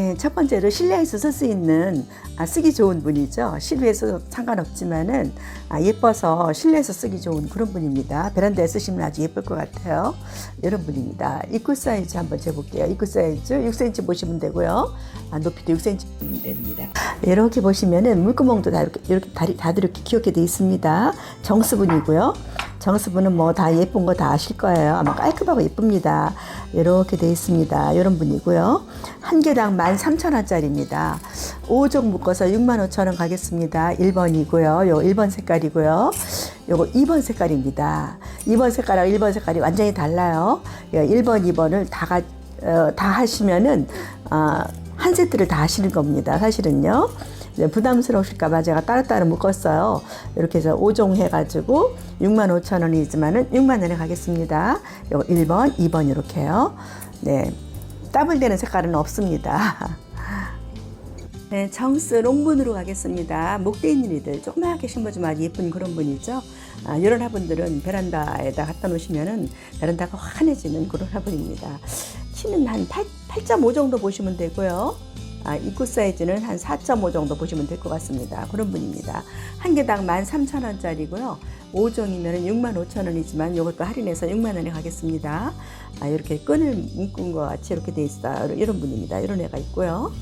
네, 첫 번째로 실내에서 쓸 수 있는 아, 쓰기 좋은 분이죠. 실외에서 상관없지만은 아, 예뻐서 실내에서 쓰기 좋은 그런 분입니다. 베란다에 쓰시면 아주 예쁠 것 같아요. 이런 분입니다. 입구 사이즈 한번 재볼게요. 입구 사이즈 6cm 보시면 되고요. 아, 높이도 6cm 보면 됩니다. 이렇게 보시면은 물구멍도 다 이렇게 이렇게 다리 다들 이렇게 귀엽게 돼 있습니다. 정수분이고요. 정수분은 뭐 다 예쁜 거 다 아실 거예요. 아마 깔끔하고 예쁩니다. 이렇게 돼 있습니다. 이런 분이고요. 한 개당 13,000원짜리입니다. 5종 묶어서 65,000원 가겠습니다. 1번이고요. 요 1번 색깔이고요. 요거 2번 색깔입니다. 2번 색깔하고 1번 색깔이 완전히 달라요. 1번, 2번을 다, 가, 어, 다 하시면은, 어, 한 세트를 다 하시는 겁니다. 사실은요. 부담스러우실까봐 제가 따로따로 묶었어요. 이렇게 해서 5종 해가지고 6만 5천 원이지만은 6만 원에 가겠습니다. 요거 1번, 2번 이렇게요. 네. 더블되는 색깔은 없습니다. 네, 정스 롱분으로 가겠습니다. 목대 있는 이들 조그맣게 심어주면 아주 예쁜 그런 분이죠. 아, 이런 화분들은 베란다에다 갖다 놓으시면은 베란다가 환해지는 그런 화분입니다. 키는 한 8, 8.5 정도 보시면 되고요. 아, 입구 사이즈는 한 4.5 정도 보시면 될 것 같습니다. 그런 분입니다. 한 개당 13,000원짜리고요. 5종이면 65,000원이지만 이것도 할인해서 6만 원에 가겠습니다. 아, 이렇게 끈을 묶은 것 같이 이렇게 돼 있어요. 이런 분입니다. 이런 애가 있고요.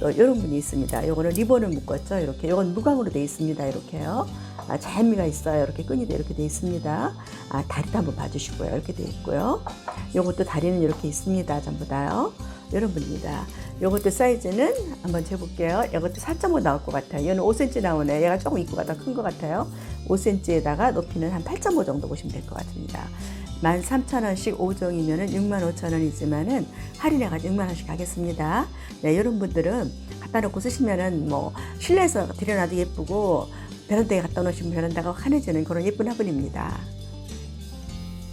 또 이런 분이 있습니다. 요거는 리본을 묶었죠. 이렇게. 요건 무광으로 돼 있습니다. 이렇게요. 아, 자연미가 있어요. 이렇게 끈이 이렇게 돼 있습니다. 아, 다리도 한번 봐주시고요. 이렇게 돼 있고요. 요것도 다리는 이렇게 있습니다. 전부 다요. 이런 분입니다. 요것도 사이즈는 한번 재볼게요. 이것도 4.5 나올 것 같아요. 얘는 5cm 나오네. 얘가 조금 입구가 더 큰 것 같아요. 5cm에다가 높이는 한 8.5 정도 보시면 될 것 같습니다. 13,000원씩 5종이면은 65,000원이지만은 할인해가지고 6만원씩 가겠습니다. 네, 이런 분들은 갖다 놓고 쓰시면은 뭐 실내에서 들여놔도 예쁘고 베란다에 갖다 놓으시면 베란다가 환해지는 그런 예쁜 화분입니다.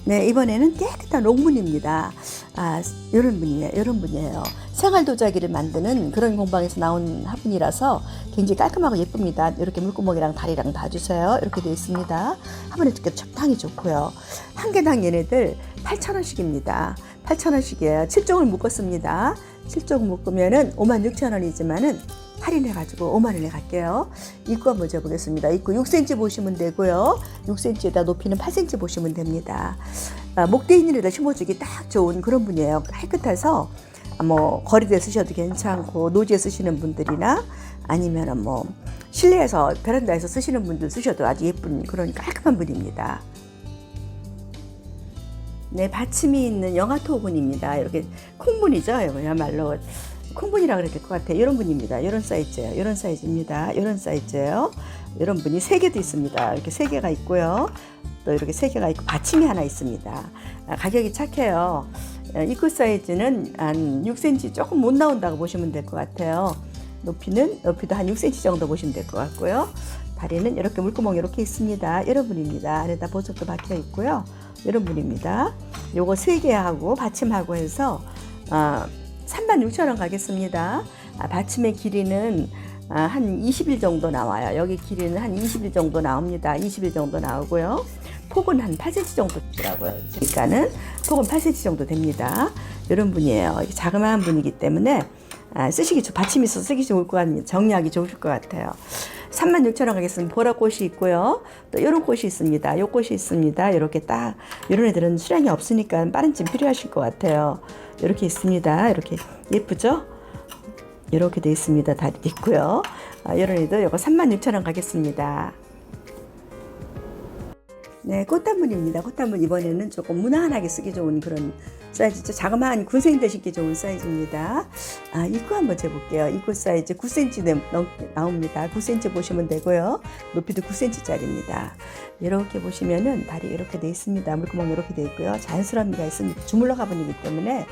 네, 이번에는 깨끗한 롱분입니다. 아, 이런 분이에요. 이런 분이에요. 생활 도자기를 만드는 그런 공방에서 나온 화분이라서 굉장히 깔끔하고 예쁩니다. 이렇게 물구멍이랑 다리랑 다 주세요. 이렇게 되어 있습니다. 화분에 두께 적당히 좋고요. 한 개당 얘네들 8,000원씩입니다. 8,000원씩이에요. 7종을 묶었습니다. 7종 묶으면은 56,000원이지만은 할인해가지고 5만 원에 갈게요. 입구 한번 재보겠습니다. 입구 6cm 보시면 되고요. 6cm에다 높이는 8cm 보시면 됩니다. 아, 목대 있는 데다 심어주기 딱 좋은 그런 분이에요. 깨끗해서 뭐 거리대 쓰셔도 괜찮고 노지에 쓰시는 분들이나 아니면은 뭐 실내에서 베란다에서 쓰시는 분들 쓰셔도 아주 예쁜 그런 깔끔한 분입니다. 네, 받침이 있는 영화토 분입니다. 이렇게 콩분이죠. 이거야말로 콩분이라 그래야 될 것 같아요. 이런 분입니다. 이런 사이즈예요. 이런 사이즈입니다. 이런 사이즈예요. 이런 분이 세 개도 있습니다. 이렇게 세 개가 있고요. 또 이렇게 세 개가 있고 받침이 하나 있습니다. 아, 가격이 착해요. 어, 입구 사이즈는 한 6cm 조금 못 나온다고 보시면 될 것 같아요. 높이는 높이도 한 6cm 정도 보시면 될 것 같고요. 다리는 이렇게 물구멍 이렇게 있습니다. 이런 분입니다. 안에다 보석도 박혀 있고요. 이런 분입니다. 요거 세 개하고 받침하고 해서 어, 36,000원 가겠습니다. 아, 받침의 길이는 아, 한 20일 정도 나와요. 여기 길이는 한 20일 정도 나옵니다. 20일 정도 나오고요. 폭은 한 8cm 정도 되더라고요. 그러니까는 폭은 8cm 정도 됩니다. 이런 분이에요. 자그마한 분이기 때문에 아, 쓰시기 좋, 받침이 있어서 쓰기 좋을 것 같습니다. 정리하기 좋을 것 같아요. 36,000원 가겠습니다. 보라꽃이 있고요. 또 이런 꽃이 있습니다. 요 꽃이 있습니다. 이렇게 딱 이런 애들은 수량이 없으니까 빠른 찜 필요하실 것 같아요. 이렇게 있습니다. 이렇게 예쁘죠? 이렇게 돼 있습니다. 다리 있고요. 아, 이런 애들 이거 36,000원 가겠습니다. 네, 꽃단물입니다. 꽃단물 이번에는 조금 무난하게 쓰기 좋은 그런 사이즈죠. 자그마한 군생들 신기 좋은 사이즈입니다. 아, 입구 한번 재볼게요. 입구 사이즈 9cm 넘, 넘, 나옵니다. 9cm 보시면 되고요. 높이도 9cm짜리입니다. 이렇게 보시면은 다리 이렇게 돼 있습니다. 물구멍 이렇게 돼 있고요. 자연스러움이가 있습니다. 주물러 가분이기 때문에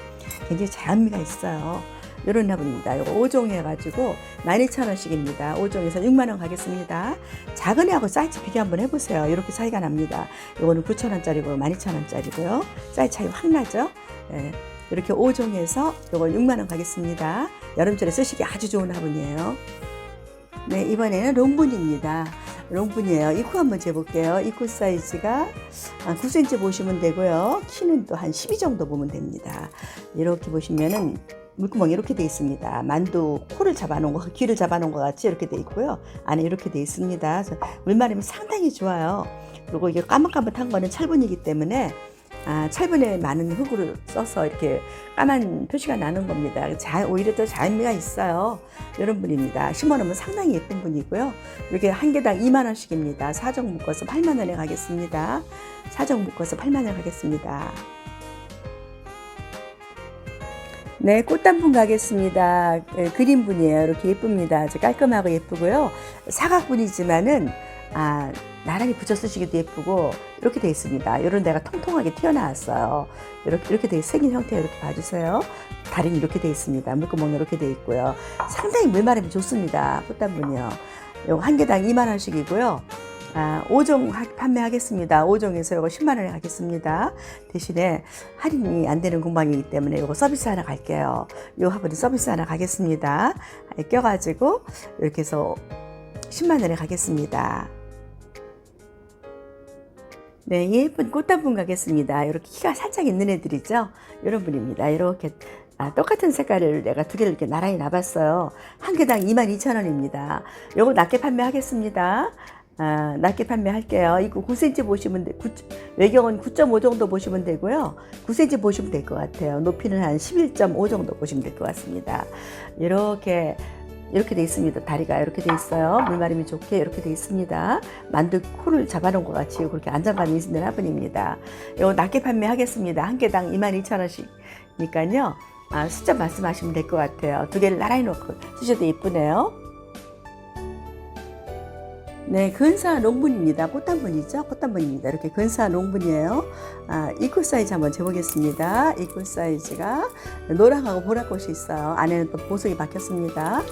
굉장히 자연미가 있어요. 이런 화분입니다. 이거 5종 해가지고 12,000원씩입니다. 5종에서 6만원 가겠습니다. 작은 애하고 사이즈 비교 한번 해보세요. 이렇게 차이가 납니다. 이거는 9,000원짜리고 12,000원짜리고요. 사이즈 차이 확 나죠? 네. 이렇게 5종에서 이걸 6만원 가겠습니다. 여름철에 쓰시기 아주 좋은 화분이에요. 네, 이번에는 롱분입니다. 롱분이에요. 입구 한번 재볼게요. 입구 사이즈가 9cm 보시면 되고요. 키는 또 한 12 정도 보면 됩니다. 이렇게 보시면은 물구멍이 이렇게 돼 있습니다. 만두 코를 잡아놓은 거, 귀를 잡아놓은 것 같이 이렇게 돼 있고요. 안에 이렇게 돼 있습니다. 물마름이 상당히 좋아요. 그리고 이게 까뭇까뭇한 거는 철분이기 때문에 아, 철분에 많은 흙으로 써서 이렇게 까만 표시가 나는 겁니다. 자, 오히려 더 자연미가 있어요. 이런 분입니다. 심어놓으면 상당히 예쁜 분이고요. 이렇게 한 개당 2만 원씩입니다. 사정 묶어서 8만 원에 가겠습니다. 사정 묶어서 8만 원에 가겠습니다. 네, 꽃단풍 가겠습니다. 예, 그린분이에요. 이렇게 예쁩니다. 아주 깔끔하고 예쁘고요. 사각분이지만은 아, 나란히 붙여 쓰시기도 예쁘고 이렇게 돼 있습니다. 이런 데가 통통하게 튀어나왔어요. 이렇게 이렇게 돼 생긴 형태 이렇게 봐주세요. 다리는 이렇게 돼 있습니다. 물구멍 이렇게 돼 있고요. 상당히 물마름이 좋습니다. 꽃단분이요. 요거 한 개당 2만 원씩이고요. 아, 5종 하- 판매하겠습니다. 5종에서 이거 10만 원에 가겠습니다. 대신에 할인이 안 되는 공방이기 때문에 이거 서비스 하나 갈게요. 요 화분에 서비스 하나 가겠습니다. 아, 껴가지고 이렇게 해서 10만 원에 가겠습니다. 네, 예쁜 꽃단분 가겠습니다. 이렇게 키가 살짝 있는 애들이죠. 이런 분입니다. 이렇게 아, 똑같은 색깔을 내가 두 개를 이렇게 나란히 놔봤어요. 한 개당 22,000원입니다. 요거 낮게 판매하겠습니다. 아, 낮게 판매할게요. 이거 9cm 보시면 돼. 9, 외경은 9.5 정도 보시면 되고요. 9cm 보시면 될 것 같아요. 높이는 한 11.5 정도 보시면 될 것 같습니다. 이렇게 이렇게 돼 있습니다. 다리가 이렇게 돼 있어요. 물마름이 좋게 이렇게 돼 있습니다. 만두 코를 잡아놓은 것 같이 그렇게 안정감이 있는 화분입니다. 이거 낮게 판매하겠습니다. 한 개당 22,000원씩니까요. 아, 숫자 말씀하시면 될 것 같아요. 두 개를 나란히 놓고 쓰셔도 예쁘네요. 네, 근사 농분입니다. 꽃단분이죠. 꽃단분입니다. 이렇게 근사 농분이에요. 아, 이퀄 사이즈 한번 재보겠습니다. 이퀄 사이즈가 노랑하고 보라꽃이 있어요. 안에는 또 보석이 박혔습니다.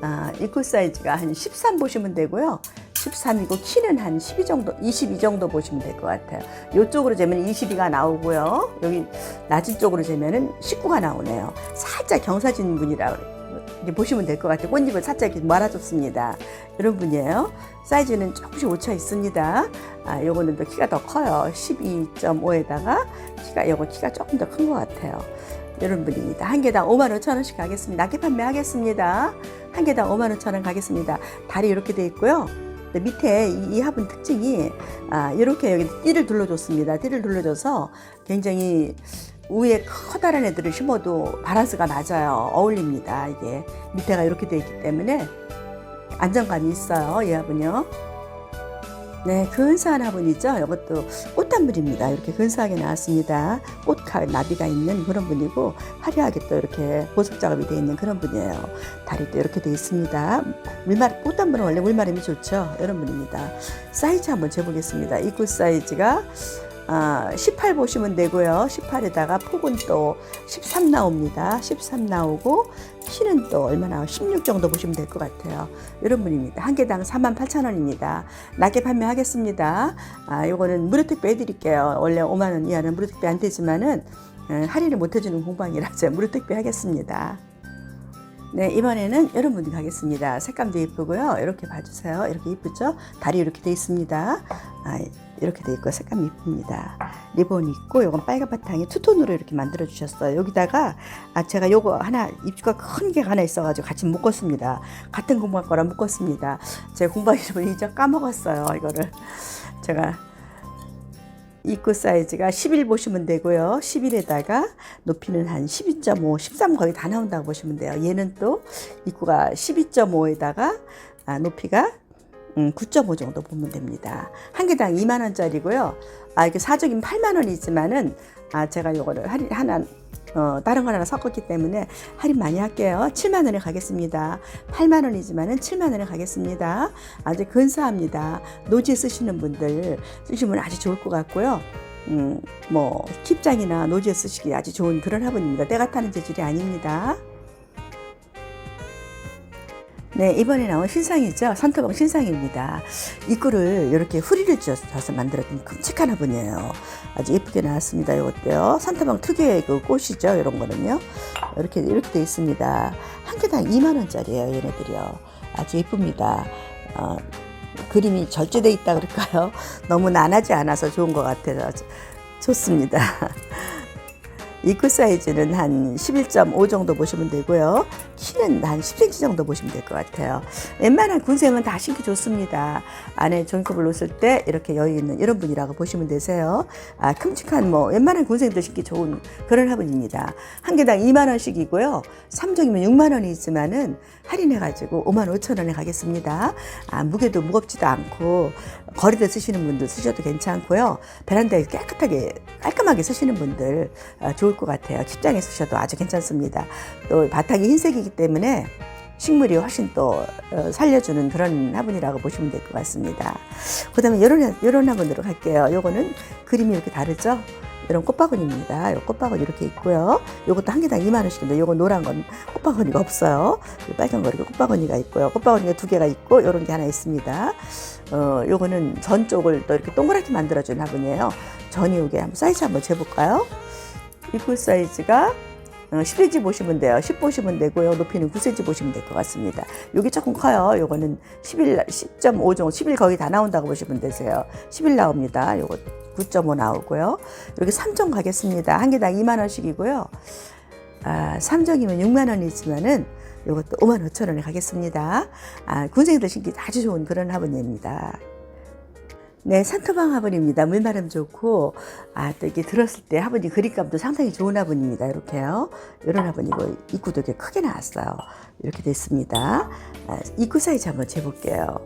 아, 이퀄 사이즈가 한 13 보시면 되고요. 13이고 키는 한 12 정도, 22 정도 보시면 될 것 같아요. 이쪽으로 재면 22가 나오고요. 여기 낮은 쪽으로 재면은 19가 나오네요. 살짝 경사진 분이라 이렇게 보시면 될 것 같아요. 꽃잎을 살짝 이렇게 말아줬습니다. 이런 분이에요. 사이즈는 조금씩 오차 있습니다. 아, 요거는 또 키가 더 커요. 12.5에다가 키가, 요거 키가 조금 더 큰 것 같아요. 이런 분입니다. 한 개당 5만 5천 원씩 가겠습니다. 낮게 판매하겠습니다. 한 개당 5만 5천 원 가겠습니다. 다리 이렇게 돼 있고요. 근데 밑에 이, 이 화분 특징이 아, 이렇게 여기 띠를 둘러줬습니다. 띠를 둘러줘서 굉장히 위에 커다란 애들을 심어도 바란스가 맞아요. 어울립니다. 이게 밑에가 이렇게 돼 있기 때문에 안정감이 있어요. 이 화분요. 네, 근사한 화분이죠. 이것도 꽃단물입니다. 이렇게 근사하게 나왔습니다. 꽃칼 나비가 있는 그런 분이고 화려하게 또 이렇게 보석 작업이 되어 있는 그런 분이에요. 다리 도 이렇게 되어 있습니다. 물말 꽃단물은 원래 물마름이 좋죠. 이런 분입니다. 사이즈 한번 재보겠습니다. 이꽃 사이즈가 아, 18 보시면 되고요. 18에다가 폭은 또 13 나옵니다. 13 나오고 키는 또 얼마 나와? 16 정도 보시면 될 것 같아요. 이런 분입니다. 한 개당 48,000원입니다. 낮게 판매하겠습니다. 아, 요거는 무료 택배 해드릴게요. 원래 5만 원 이하는 무료 택배 안 되지만은 에, 할인을 못 해주는 공방이라 제가 무료 택배 하겠습니다. 네, 이번에는 여러분들 가겠습니다. 색감도 예쁘고요. 이렇게 봐주세요. 이렇게 예쁘죠? 다리 이렇게 돼 있습니다. 아, 이렇게 돼 있고 색감이 예쁩니다. 리본이 있고 이건 빨간 바탕에 투톤으로 이렇게 만들어 주셨어요. 여기다가 아 제가 요거 하나 입주가 큰 게 하나 있어가지고 같이 묶었습니다. 같은 공방 거랑 묶었습니다. 제가 공방 이름을 이제 까먹었어요. 이거를 제가 입구 사이즈가 11 보시면 되고요. 11에다가 높이는 한 12.5, 13 거의 다 나온다고 보시면 돼요. 얘는 또 입구가 12.5에다가 아, 높이가 음, 9.5 정도 보면 됩니다. 한 개당 2만 원짜리고요. 아, 이게 사적인 8만 원이지만은 아, 제가 이거를 할인 하나 어, 다른 거 하나 섞었기 때문에 할인 많이 할게요. 7만 원에 가겠습니다. 8만 원이지만은 7만 원에 가겠습니다. 아주 근사합니다. 노지에 쓰시는 분들 쓰시면 아주 좋을 것 같고요. 음, 뭐 킵장이나 노지에 쓰시기 아주 좋은 그런 화분입니다. 때가 타는 재질이 아닙니다. 네, 이번에 나온 신상이죠. 산토방 신상입니다. 입구를 이렇게 후리를 줘서 만들었던 큼직한 화분이에요. 아주 예쁘게 나왔습니다. 이것도요. 산토방 특유의 그 꽃이죠. 이런 거는요. 이렇게, 이렇게 돼 있습니다. 한 개당 2만원짜리예요. 얘네들이요. 아주 예쁩니다. 어, 그림이 절제돼 있다 그럴까요? 너무 난하지 않아서 좋은 것 같아서 좋습니다. 입구 사이즈는 한 11.5 정도 보시면 되고요. 키는 한 10cm 정도 보시면 될 것 같아요. 웬만한 군생은 다 신기 좋습니다. 안에 종이컵을 놓을 때 이렇게 여유 있는 이런 분이라고 보시면 되세요. 아, 큼직한 뭐 웬만한 군생도 신기 좋은 그런 화분입니다. 한 개당 2만 원씩이고요. 3종이면 6만 원이지만은 할인해가지고 5만 5천 원에 가겠습니다. 아, 무게도 무겁지도 않고 거리대 쓰시는 분들 쓰셔도 괜찮고요. 베란다에 깨끗하게 깔끔하게 쓰시는 분들 아, 좋을 것 같아요. 집장에 쓰셔도 아주 괜찮습니다. 또 바닥이 흰색이기 때문에 식물이 훨씬 또 어, 살려주는 그런 화분이라고 보시면 될 것 같습니다. 그 다음에 이런, 이런 화분으로 갈게요. 요거는 그림이 이렇게 다르죠? 이런 꽃바구니입니다. 요 꽃바구니 이렇게 있고요. 요것도 한 개당 2만 원씩인데 요거 노란 건 꽃바구니가 없어요. 요 빨간 거 이렇게 꽃바구니가 있고요. 꽃바구니가 두 개가 있고 요런 게 하나 있습니다. 어, 요거는 전 쪽을 또 이렇게 동그랗게 만들어준 화분이에요. 전이 요게 한번 사이즈 한번 재볼까요? 입구 사이즈가 어, 10cm 보시면 돼요. 10 보시면 되고요. 높이는 9cm 보시면 될 것 같습니다. 요게 조금 커요. 요거는 11, 10.5 정도, 11 거의 다 나온다고 보시면 되세요. 11 나옵니다. 요거 9.5 나오고요. 이렇게 3종 가겠습니다. 한 개당 2만 원씩이고요. 아, 3종이면 6만 원이지만은 요것도 5만 5천 원에 가겠습니다. 아, 군생이들 신기 아주 좋은 그런 화분입니다. 네, 산토방 화분입니다. 물마름 좋고, 아, 또 이게 들었을 때 화분이 그립감도 상당히 좋은 화분입니다. 이렇게요. 이런 화분이고, 입구도 이렇게 크게 나왔어요. 이렇게 됐습니다. 아, 입구 사이즈 한번 재볼게요.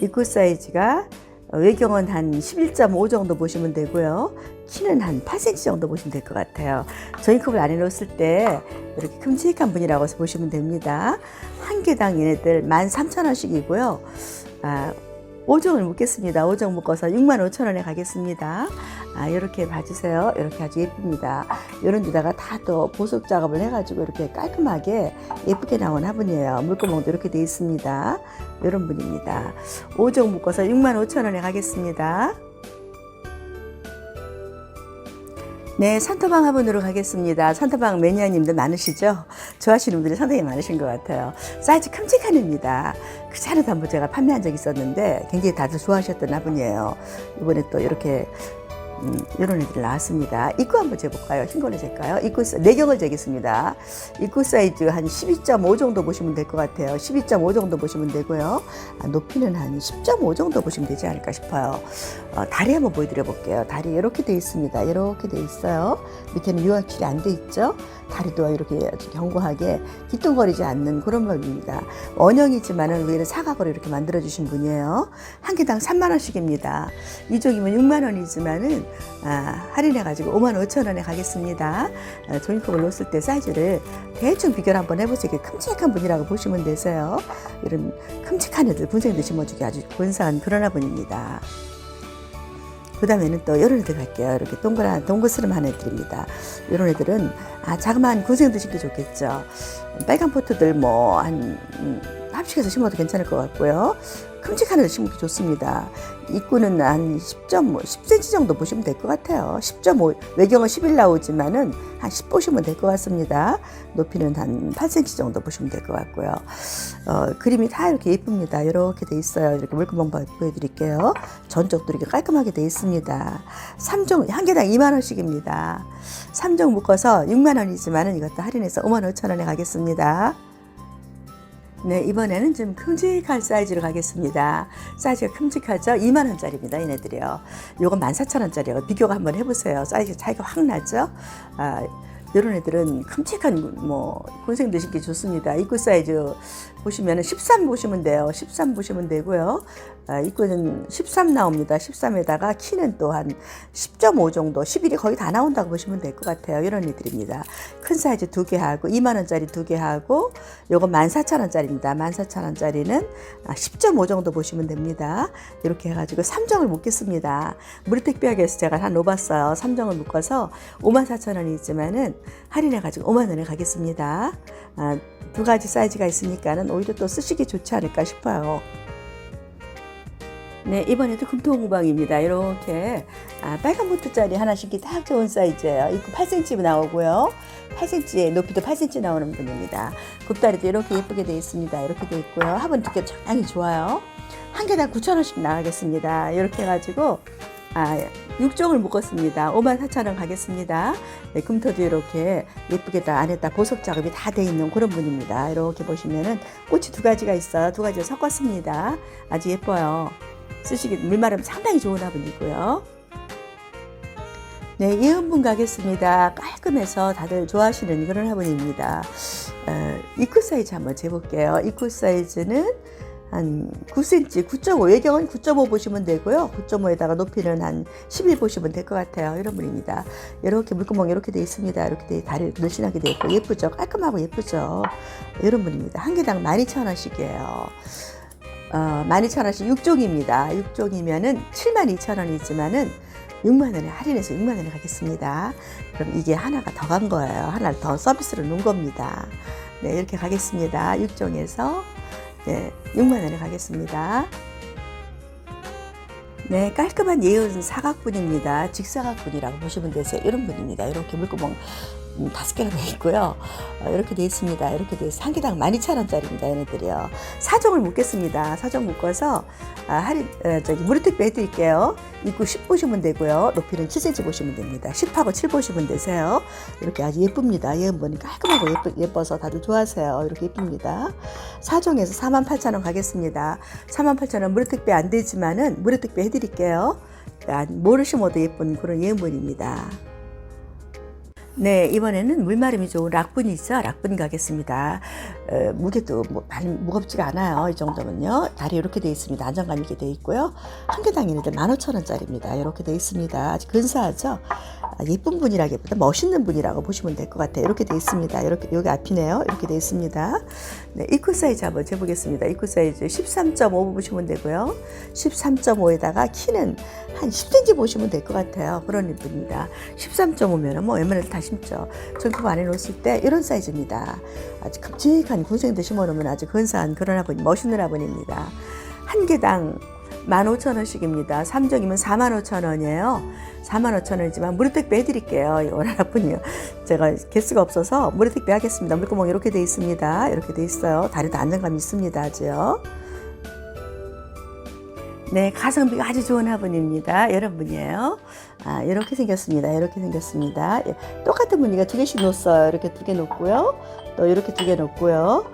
입구 사이즈가 외경은 한 11.5 정도 보시면 되고요. 키는 한 8cm 정도 보시면 될 것 같아요. 저희컵을 안에 넣었을 때 이렇게 큼직한 분이라고 해서 보시면 됩니다. 한 개당 얘네들 13,000원씩이고요. 아, 5종을 묶겠습니다. 5종 묶어서 6만 5천 원에 가겠습니다. 아, 이렇게 봐주세요. 이렇게 아주 예쁩니다. 이런 데다가 다 또 보석 작업을 해가지고 이렇게 깔끔하게 예쁘게 나온 화분이에요. 물구멍도 이렇게 돼 있습니다. 이런 분입니다. 5종 묶어서 6만 5천 원에 가겠습니다. 네, 산타방 화분으로 가겠습니다. 산타방 매니아님들 많으시죠? 좋아하시는 분들이 상당히 많으신 것 같아요. 사이즈 큼직한 입니다. 그 전에도 한번 제가 판매한 적이 있었는데 굉장히 다들 좋아하셨던 화분이에요. 이번에 또 이렇게 음, 이런 애들 나왔습니다. 입구 한번 재볼까요? 흰 걸로 잴까요? 입구, 사- 내경을 재겠습니다. 입구 사이즈 한 12.5 정도 보시면 될 것 같아요. 12.5 정도 보시면 되고요. 아, 높이는 한 10.5 정도 보시면 되지 않을까 싶어요. 어, 다리 한번 보여드려 볼게요. 다리 이렇게 돼 있습니다. 이렇게 돼 있어요. 밑에는 유화칠이 안 돼 있죠. 다리도 이렇게 견고하게 뒤뚱거리지 않는 그런 법입니다. 원형이지만은 위에는 사각으로 이렇게 만들어 주신 분이에요. 한 개당 3만 원씩입니다. 이쪽이면 6만 원이지만은 아, 할인해 가지고 5만 5천 원에 가겠습니다. 아, 종이컵을 놓았을 때 사이즈를 대충 비교를 한번 해보세요. 이렇게 큼직한 분이라고 보시면 되세요. 이런 큼직한 애들 군생들 심어주기 아주 근사한 그런 화분입니다. 그 다음에는 또 이런 애들 갈게요. 이렇게 동그란, 동그스름한 애들입니다. 이런 애들은, 아, 자그마한 군생도 심기 좋겠죠. 빨간 포트들 뭐, 한, 음, 합식해서 심어도 괜찮을 것 같고요. 큼직한 애들 심기 좋습니다. 입구는 한 10.5, 10cm 정도 보시면 될 것 같아요. 10.5, 외경은 11 나오지만은 한 10 보시면 될 것 같습니다. 높이는 한 8cm 정도 보시면 될 것 같고요. 어, 그림이 다 이렇게 예쁩니다. 이렇게 돼 있어요. 이렇게 물구멍 보- 보여드릴게요. 전적도 이렇게 깔끔하게 돼 있습니다. 3종, 한 개당 2만 원씩입니다. 3종 묶어서 6만 원이지만은 이것도 할인해서 5만 5천 원에 가겠습니다. 네, 이번에는 좀 큼직한 사이즈로 가겠습니다. 사이즈가 큼직하죠? 2만 원짜리입니다, 얘네들이요. 요건 14,000원짜리요. 비교가 한번 해보세요. 사이즈 차이가 확 나죠? 아, 이런 애들은 큼직한 뭐 군생 드시기 좋습니다. 입구 사이즈 보시면 13 보시면 돼요. 13 보시면 되고요. 아, 입구는 13 나옵니다. 13에다가 키는 또한 10.5 정도, 11이 거의 다 나온다고 보시면 될 것 같아요. 이런 애들입니다. 큰 사이즈 두 개 하고 2만 원짜리 두 개 하고 요건 14,000원짜리입니다. 14,000원짜리는 10.5 정도 보시면 됩니다. 이렇게 해가지고 3정을 묶겠습니다. 무료 택배하게서 제가 한 놓았어요. 3정을 묶어서 54,000원이지만은 할인해가지고 5만 원에 가겠습니다. 아, 두 가지 사이즈가 있으니까는 오히려 또 쓰시기 좋지 않을까 싶어요. 네, 이번에도 금통방입니다. 이렇게 아, 빨간 보트짜리 하나 신기 딱 좋은 사이즈예요. 입구 8cm 나오고요. 8cm, 높이도 8cm 나오는 분입니다. 굽다리도 이렇게 예쁘게 되어 있습니다. 이렇게 되어 있고요. 화분 두께 적당히 좋아요. 한 개당 9,000원씩 나가겠습니다. 이렇게 해가지고 아, 6종을 묶었습니다. 5만 4천 원 가겠습니다. 네, 금토도 이렇게 예쁘게 다 안에다 보석 작업이 다 돼 있는 그런 분입니다. 이렇게 보시면은 꽃이 두 가지가 있어요. 두 가지를 섞었습니다. 아주 예뻐요. 쓰시기 물마름 상당히 좋은 화분이고요. 네, 예은분 가겠습니다. 깔끔해서 다들 좋아하시는 그런 화분입니다. 어, 입구 사이즈 한번 재볼게요. 입구 사이즈는 한 9cm, 9.5, 외경은 9.5 보시면 되고요. 9.5에다가 높이는 한 11 보시면 될 것 같아요. 이런 분입니다. 이렇게 물구멍 이렇게 돼 있습니다. 이렇게 돼, 다리를 늘씬하게 돼 있고 예쁘죠? 깔끔하고 예쁘죠? 이런 분입니다. 한 개당 12,000원씩이에요. 어, 12,000원씩 6종입니다. 6종이면은 72,000원이지만은 6만 원에 할인해서 6만 원에 가겠습니다. 그럼 이게 하나가 더 간 거예요. 하나를 더 서비스로 넣은 겁니다. 네, 이렇게 가겠습니다. 6종에서 네, 6만 원에 가겠습니다. 네, 깔끔한 예은 사각분입니다. 직사각분이라고 보시면 되세요. 이런 분입니다. 이렇게 물구멍 음, 다섯 개가 되어 있고요. 어, 이렇게 되어 있습니다. 이렇게 되어 있어요. 한 개당 12,000원짜리입니다. 얘네들이요. 사정을 묶겠습니다. 사정 묶어서 아, 할인, 어, 저기 무료택배 해드릴게요. 입구 10 보시면 되고요. 높이는 7cm 보시면 됩니다. 10하고 7 보시면 되세요. 이렇게 아주 예쁩니다. 예은 보니 깔끔하고 예쁘, 예뻐서 다들 좋아하세요. 이렇게 예쁩니다. 사정에서 48,000원 가겠습니다. 48,000원 무료택배 안 되지만은 무료택배 해드릴게요. 그러니까 모르시모도 예쁜 그런 예은분입니다. 네, 이번에는 물마름이 좋은 락분이죠. 락분 가겠습니다. 어, 무게도 뭐 많이 무겁지가 않아요. 이 정도면요. 다리 이렇게 되어 있습니다. 안정감 있게 되어 있고요. 한 개당 얘네들 15,000원짜리입니다. 이렇게 되어 있습니다. 아주 근사하죠. 아, 예쁜 분이라기보다 멋있는 분이라고 보시면 될 것 같아요. 이렇게 되어 있습니다. 이렇게 여기 앞이네요. 이렇게 되어 있습니다. 네, 입구 사이즈 한번 재보겠습니다. 입구 사이즈 13.5 보시면 되고요. 13.5에다가 키는 한 10cm 보시면 될 것 같아요. 그런 분입니다. 13.5면은 뭐 웬만해도 다 심죠. 전컵 안에 놓았을 때 이런 사이즈입니다. 아주 큼직한 군생들 심어놓으면 아주 근사한 그런 화분, 멋있는 화분입니다. 한 개당 15,000원씩입니다. 3종이면 45,000원이에요. 45,000원이지만 무료택배 해드릴게요. 이 원하나뿐이요. 제가 개수가 없어서 무료택배 하겠습니다. 물구멍 이렇게 돼 있습니다. 이렇게 돼 있어요. 다리도 안정감 있습니다. 아주요. 네, 가성비가 아주 좋은 화분입니다. 여러분이에요. 아, 이렇게 생겼습니다. 이렇게 생겼습니다. 예, 똑같은 무늬가 두 개씩 놓았어요. 이렇게 두 개 놓고요. 또 이렇게 두 개 놓고요.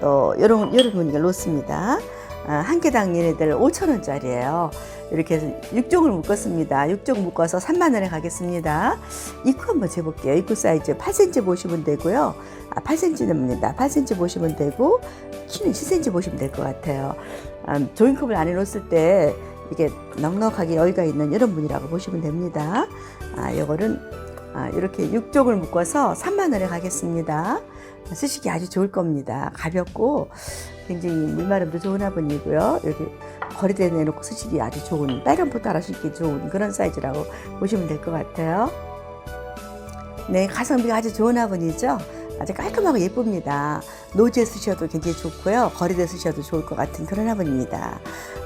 또 이런 이런 무늬가 놓습니다. 아, 한 개당 얘네들 5,000원짜리예요. 이렇게 해서 6종을 묶었습니다. 6종 묶어서 3만 원에 가겠습니다. 입구 한번 재볼게요. 입구 사이즈 8cm 보시면 되고요. 아, 8cm입니다. 8cm 보시면 되고 키는 10cm 보시면 될 것 같아요. 아, 조인컵을 안에 놓았을 때 이게 넉넉하게 여유가 있는 이런 분이라고 보시면 됩니다. 아, 요거는 아, 이렇게 6종을 묶어서 3만 원에 가겠습니다. 쓰시기 아주 좋을 겁니다. 가볍고 굉장히 물마름도 좋은 화분이고요. 여기 거리대에 내놓고 쓰시기 아주 좋은 빨간포 따라 신기 좋은 그런 사이즈라고 보시면 될 것 같아요. 네, 가성비가 아주 좋은 화분이죠. 아주 깔끔하고 예쁩니다. 노지에 쓰셔도 굉장히 좋고요. 거리대 쓰셔도 좋을 것 같은 그런 화분입니다.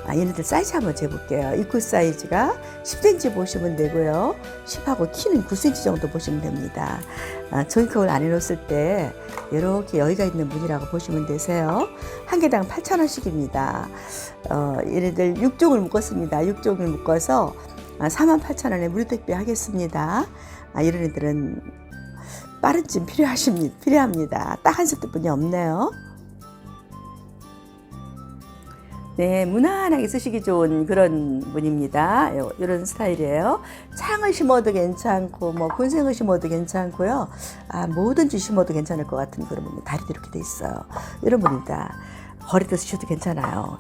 아, 얘네들 사이즈 한번 재볼게요. 입구 사이즈가 10cm 보시면 되고요. 10하고 키는 9cm 정도 보시면 됩니다. 아, 조인컵을 안에 놓았을 때 이렇게 여유가 있는 분이라고 보시면 되세요. 한 개당 8,000원씩입니다. 어, 얘네들 6종을 묶었습니다. 6종을 묶어서 아, 48,000원에 무료택배 하겠습니다. 아, 이런 애들은 빠른 찜 필요하십니다. 필요합니다. 딱한 세트뿐이 없네요. 네, 무난하게 쓰시기 좋은 그런 분입니다. 요- 이런 스타일이에요. 창을 심어도 괜찮고, 뭐, 군생을 심어도 괜찮고요. 아, 뭐든지 심어도 괜찮을 것 같은 그런 분입니다. 다리도 이렇게 돼 있어요. 이런 분입니다. 거리도 쓰셔도 괜찮아요.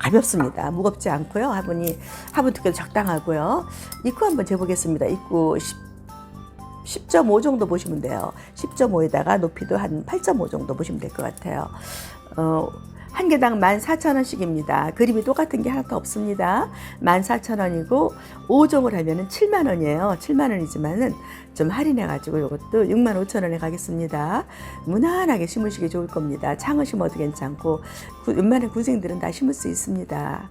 가볍습니다. 무겁지 않고요. 화분이, 화분 두께도 적당하고요. 입구 한번 재보겠습니다. 입구 10, 10.5 정도 보시면 돼요. 10.5에다가 높이도 한 8.5 정도 보시면 될 것 같아요. 어, 한 개당 14,000원씩입니다. 그림이 똑같은 게 하나도 없습니다. 14,000원이고 5종을 하면은 7만 원이에요. 7만 원이지만은 좀 할인해 가지고 이것도 6만 5천 원에 가겠습니다. 무난하게 심으시기 좋을 겁니다. 창을 심어도 괜찮고 구- 웬만한 군생들은 다 심을 수 있습니다.